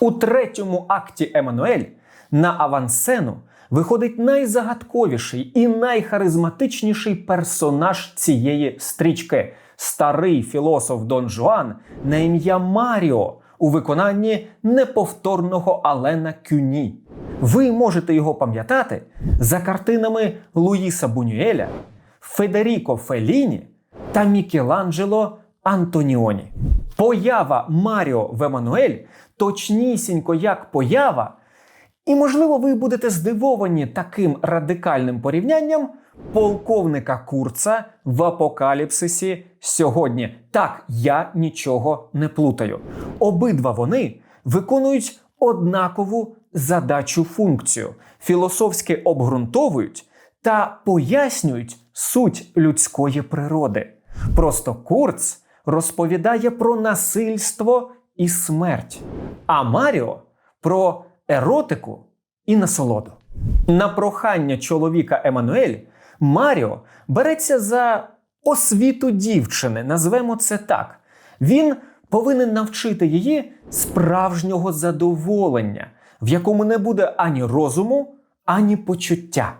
У третьому акті Еммануель на авансцену виходить найзагадковіший і найхаризматичніший персонаж цієї стрічки старий філософ Дон Жуан на ім'я Маріо у виконанні неповторного Алена Кюні. Ви можете його пам'ятати за картинами Луїса Бунюеля, Федеріко Феліні та Мікеланджело Антоніоні. Поява Маріо в Еммануель точнісінько як поява. І, можливо, ви будете здивовані таким радикальним порівнянням полковника Курца в апокаліпсисі сьогодні. Так, я нічого не плутаю. Обидва вони виконують однакову задачу функцію, філософськи обґрунтовують та пояснюють суть людської природи. Просто Курц розповідає про насильство і смерть, а Маріо про еротику і насолоду. На прохання чоловіка Еммануель Маріо береться за освіту дівчини, назвемо це так. Він повинен навчити її справжнього задоволення, в якому не буде ані розуму, ані почуття.